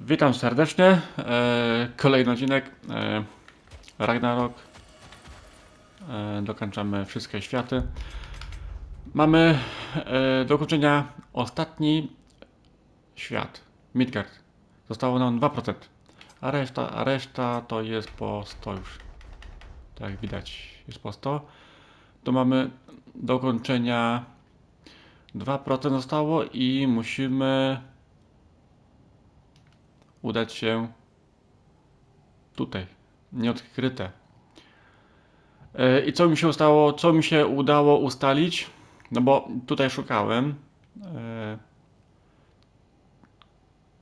Witam serdecznie. E, kolejny odcinek e, Ragnarok. E, dokończamy wszystkie światy. Mamy e, do ukończenia ostatni świat. Midgard. Zostało nam 2%. A reszta, a reszta to jest po 100 już. Tak jak widać jest po 100. To mamy do ukończenia 2% zostało i musimy udać się tutaj, nieodkryte. E, I co mi się ustało, co mi się udało ustalić? No bo tutaj szukałem e,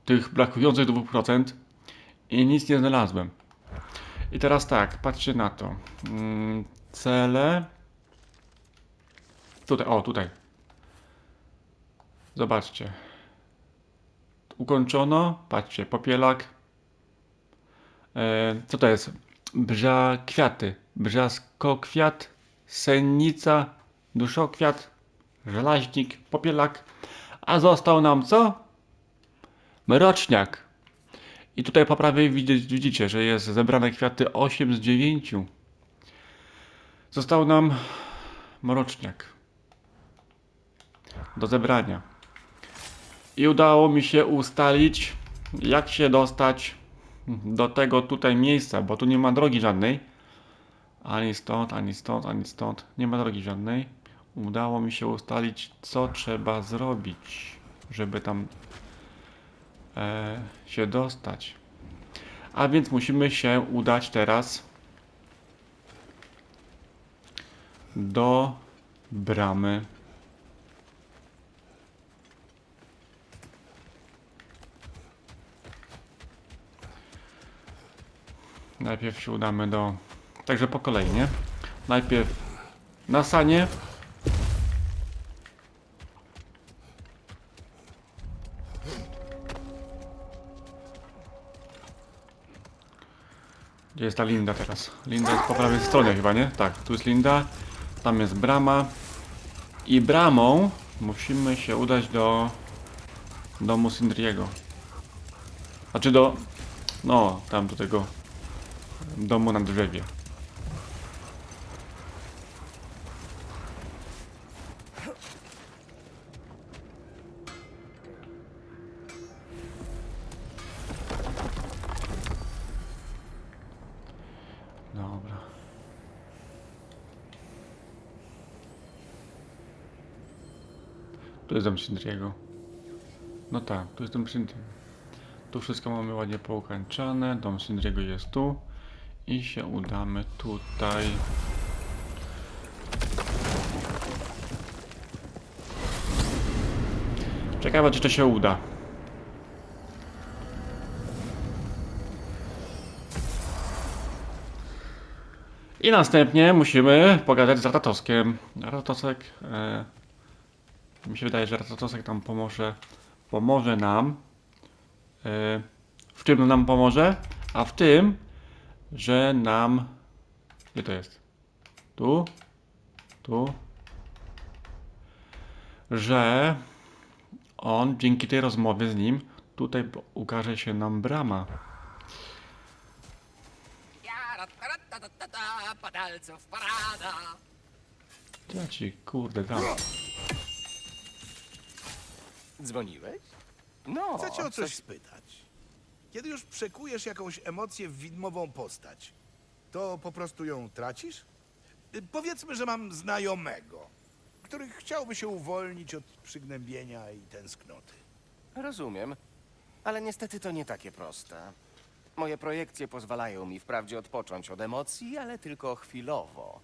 tych brakujących 2% i nic nie znalazłem. I teraz tak, patrzcie na to. Mm, Cele. Tutaj, o, tutaj. Zobaczcie. Ukończono. Patrzcie, popielak. E, co to jest? Brza kwiaty. Brzaskokwiat, sennica, duszokwiat, żelaźnik, popielak. A został nam co? Mroczniak. I tutaj po prawej widzicie, że jest zebrane kwiaty 8 z 9. Został nam mroczniak. Do zebrania. I udało mi się ustalić, jak się dostać do tego tutaj miejsca, bo tu nie ma drogi żadnej. Ani stąd, ani stąd, ani stąd. Nie ma drogi żadnej. Udało mi się ustalić, co trzeba zrobić, żeby tam e, się dostać. A więc musimy się udać teraz do bramy. Najpierw się udamy do. Także po kolei, nie? Najpierw na sanie. Gdzie jest ta Linda teraz? Linda jest po prawej stronie chyba, nie? Tak, tu jest Linda. Tam jest brama. I bramą musimy się udać do domu Sindriego. Znaczy do... No, tam do tego domu na drzewie. Dobra. Tu jest dom Sindriego. No tak, tu jest dom Sindriego. Tu wszystko mamy ładnie poukańczane. Dom Sindriego jest tu. I się udamy tutaj. Ciekawe, czy to się uda. I następnie musimy pogadać z Ratatoskiem. Ratatosek. E, mi się wydaje, że Ratatosek nam pomoże. Pomoże nam. E, w czym nam pomoże? A w tym, że nam. Gdzie to jest? Tu? Tu? Że on dzięki tej rozmowie z nim tutaj ukaże się nam brama. Padalców parada. Ja ci kurde dam. Dzwoniłeś? No, Chcę cię o coś spytać. Kiedy już przekujesz jakąś emocję w widmową postać, to po prostu ją tracisz? Y, Powiedzmy, że mam znajomego, który chciałby się uwolnić od przygnębienia i tęsknoty. Rozumiem, ale niestety to nie takie proste. Moje projekcje pozwalają mi wprawdzie odpocząć od emocji, ale tylko chwilowo.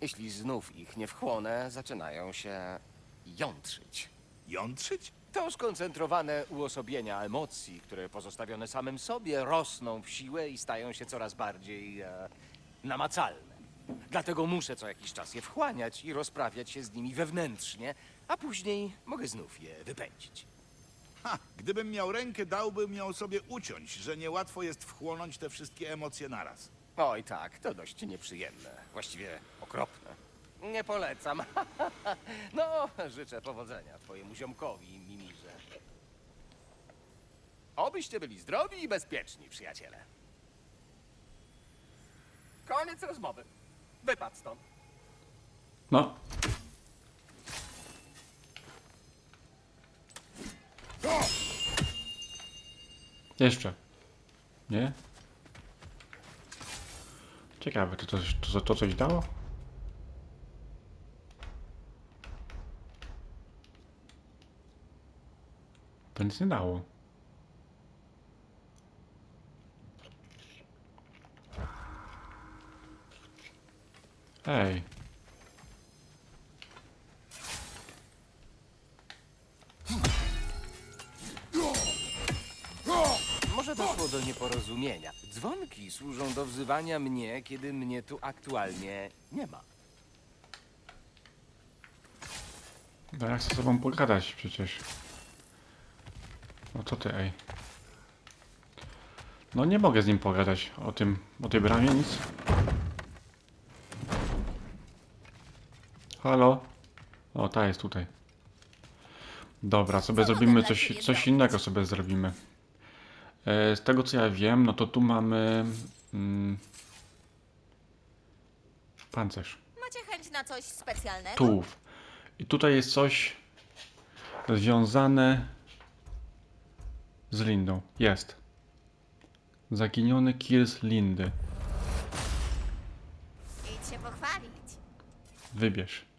Jeśli znów ich nie wchłonę, zaczynają się jątrzyć. Jątrzyć? To skoncentrowane uosobienia emocji, które pozostawione samym sobie, rosną w siłę i stają się coraz bardziej e, namacalne. Dlatego muszę co jakiś czas je wchłaniać i rozprawiać się z nimi wewnętrznie, a później mogę znów je wypędzić. Ha, gdybym miał rękę, dałbym ją sobie uciąć, że niełatwo jest wchłonąć te wszystkie emocje naraz. Oj tak, to dość nieprzyjemne, właściwie okropne. Nie polecam. no, życzę powodzenia twojemu ziomkowi, Obyście byli zdrowi i bezpieczni, przyjaciele. Koniec rozmowy. Wypad stąd. No. Jeszcze. Nie? Ciekawe, czy to, to, to coś dało? To nie dało. Ej. Może doszło do nieporozumienia. Dzwonki służą do wzywania mnie, kiedy mnie tu aktualnie nie ma. No ja chcę z tobą pogadać przecież. No co ty, ej. No nie mogę z nim pogadać o tym, o tej bramie, nic. Halo? O, ta jest tutaj. Dobra, sobie zrobimy coś, coś innego sobie zrobimy. E, z tego co ja wiem, no to tu mamy... Mm, pancerz. Macie chęć na coś specjalnego? tułów. I tutaj jest coś związane z Lindą. Jest. Zaginiony kill z Lindy. Idź się pochwalić. Wybierz.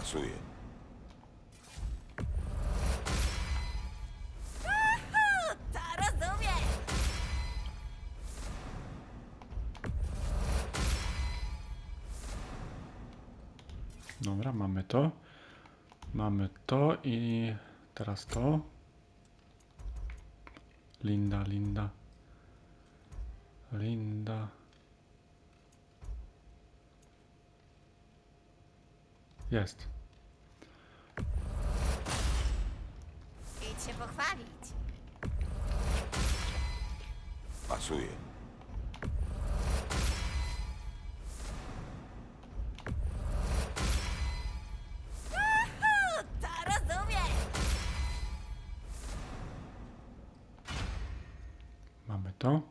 Pasuje. To rozumiem. Dobra, mamy to. Mamy to i teraz to. Linda, Linda. Linda. Jest. Idź się pochwalić. Pasuje. To rozumiem. Mamy to.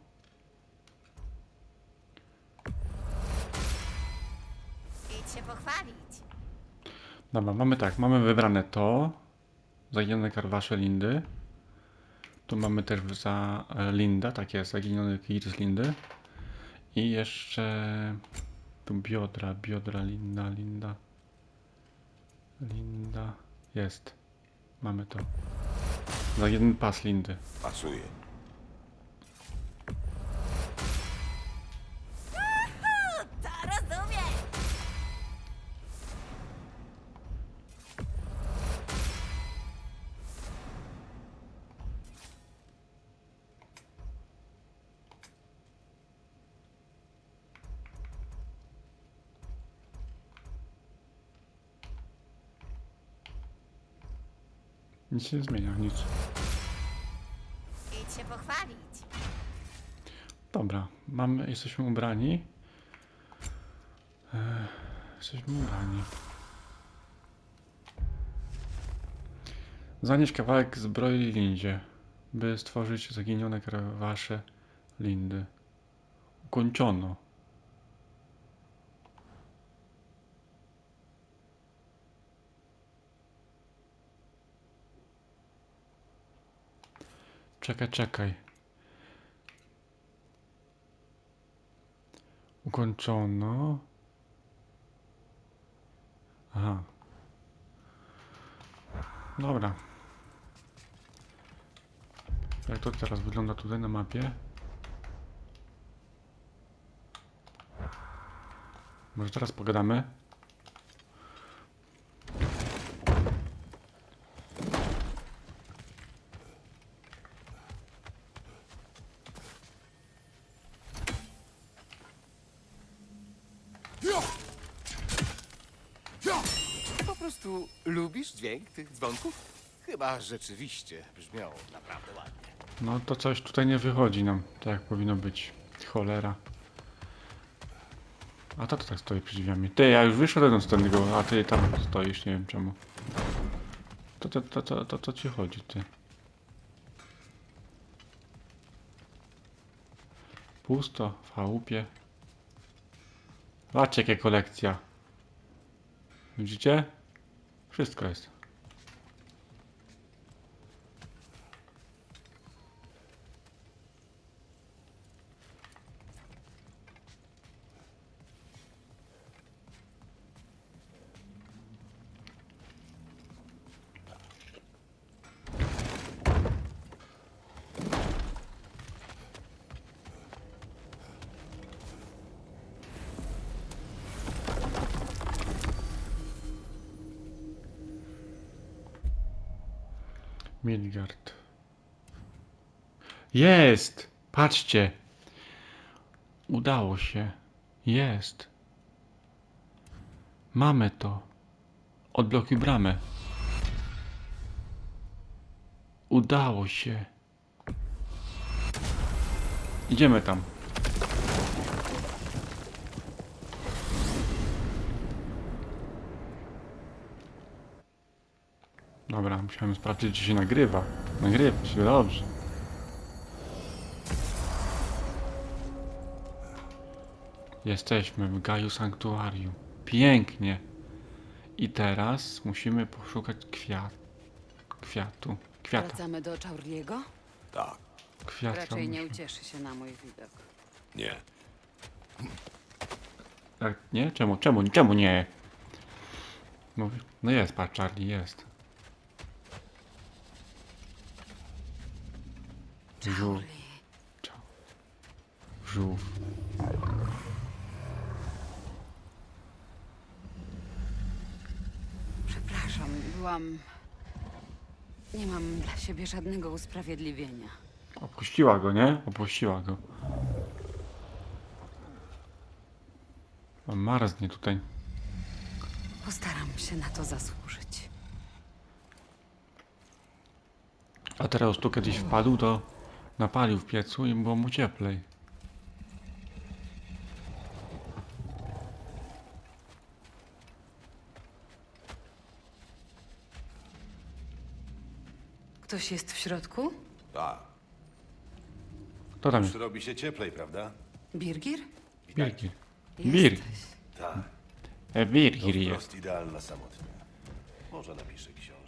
Idź się pochwalić. Dobra, mamy tak, mamy wybrane to. Zaginione karwasze Lindy. Tu mamy też za e, Linda, tak jest, zaginiony z Lindy. I jeszcze tu biodra, biodra, Linda, Linda. Linda, jest. Mamy to. Za jeden pas Lindy. Pasuje. Nic się nie zmienia, nic. Idź się pochwalić. Dobra, mamy, jesteśmy ubrani. E, jesteśmy ubrani. Zanieś kawałek zbroi Lindzie, by stworzyć zaginione krawasze Lindy. Ukończono. Czekaj, czekaj. Ukończono. Aha. Dobra. Jak to teraz wygląda tutaj na mapie? Może teraz pogadamy? Po prostu lubisz dźwięk tych dzwonków? Chyba rzeczywiście brzmią naprawdę ładnie. No to coś tutaj nie wychodzi nam, tak jak powinno być. Cholera. A to tak stoi przy drzwiami. Ty, ja już wyszedłem z tego, a ty tam stoisz, nie wiem czemu. To, to, to, to, to, to ci chodzi, ty. Pusto w chałupie. Patrzcie, jakie kolekcja. Widzicie? Wszystko jest. Midgard. Jest! Patrzcie! Udało się. Jest. Mamy to. Odblokuj bramę. Udało się. Idziemy tam. Dobra, musiałem sprawdzić, czy się nagrywa. Nagrywa się, dobrze. Jesteśmy w Gaju Sanktuarium. Pięknie. I teraz musimy poszukać kwiat. Kwiatu. Kwiata. Wracamy do Chaurliego? Tak. Kwiatka. Raczej nie ucieszy się na mój widok. Nie. Tak, nie? Czemu? Czemu? Czemu nie? No, no jest, patrz, Charlie, jest. Żółw. Żółw. Przepraszam, byłam... Nie mam dla siebie żadnego usprawiedliwienia. Opuściła go, nie? Opuściła go. Marznie tutaj. Postaram się na to zasłużyć. A teraz tu kiedyś wpadł, to napalił w piecu i było mu cieplej. Ktoś jest w środku? Tak. To tam Już jest. robi się cieplej, prawda? Birgir? Birgir. Bir. Jesteś. Tak. E, To Birgir jest. wprost idealna samotnia. Może napiszę książkę.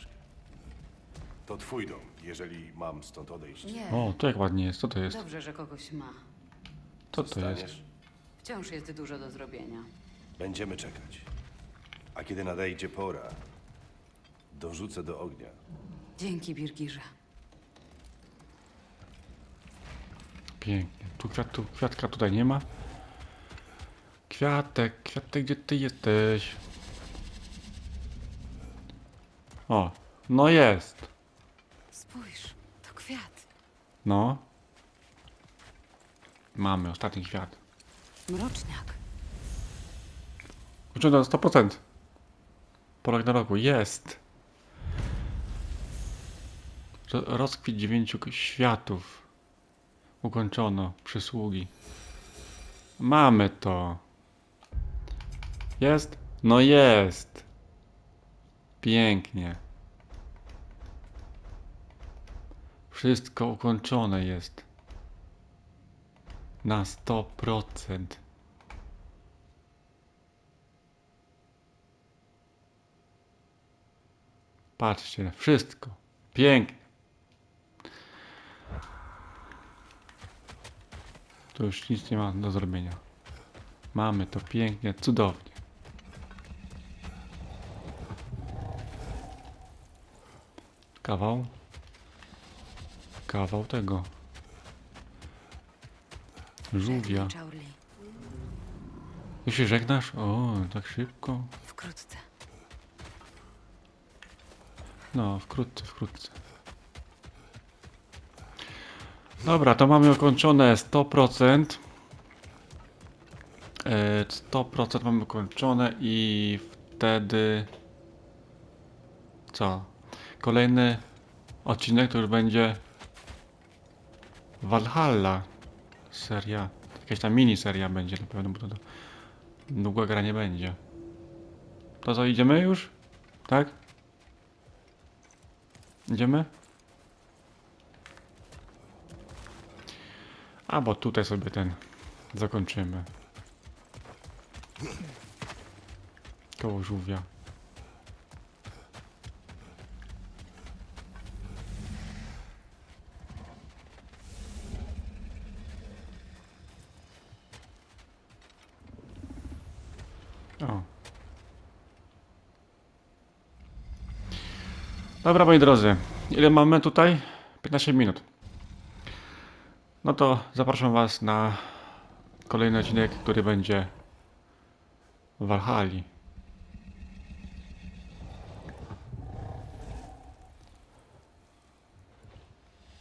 To twój dom, jeżeli mam stąd odejść. Nie. O, to jak ładnie jest. Co to jest? Dobrze, że kogoś ma. Co to jest? Wciąż jest dużo do zrobienia. Będziemy czekać. A kiedy nadejdzie pora, dorzucę do ognia. Dzięki, Birgirze. Pięknie. Tu kwiatu, kwiatka tutaj nie ma. Kwiatek, kwiatek, gdzie ty jesteś? O, no jest. No. Mamy ostatni kwiat. Mroczniak. Uczymy na 100%. Po roku jest. Ro- Rozkwit dziewięciu światów. Ukończono przysługi. Mamy to. Jest? No jest. Pięknie. Wszystko ukończone jest. Na 100%. Patrzcie, wszystko. Pięknie. Tu już nic nie ma do zrobienia. Mamy to pięknie, cudownie. Kawał. Kawał tego. Żółwia. Już się żegnasz? O, tak szybko. Wkrótce. No, wkrótce, wkrótce. Dobra, to mamy ukończone 100%. E, 100% mamy ukończone i wtedy... Co? Kolejny odcinek to już będzie Valhalla seria. Jakaś tam mini seria będzie na pewno, bo to, to długa gra nie będzie. To co, idziemy już? Tak? Idziemy? A, bo tutaj sobie ten zakończymy. Koło żółwia. O. Dobra, moi drodzy. Ile mamy tutaj? 15 minut. No to zapraszam Was na kolejny odcinek, który będzie w Walhali.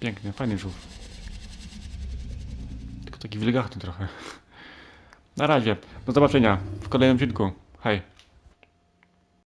Piękny, fajny żółw. Tylko taki wilgachny trochę. Na razie. Do zobaczenia w kolejnym odcinku. Hej.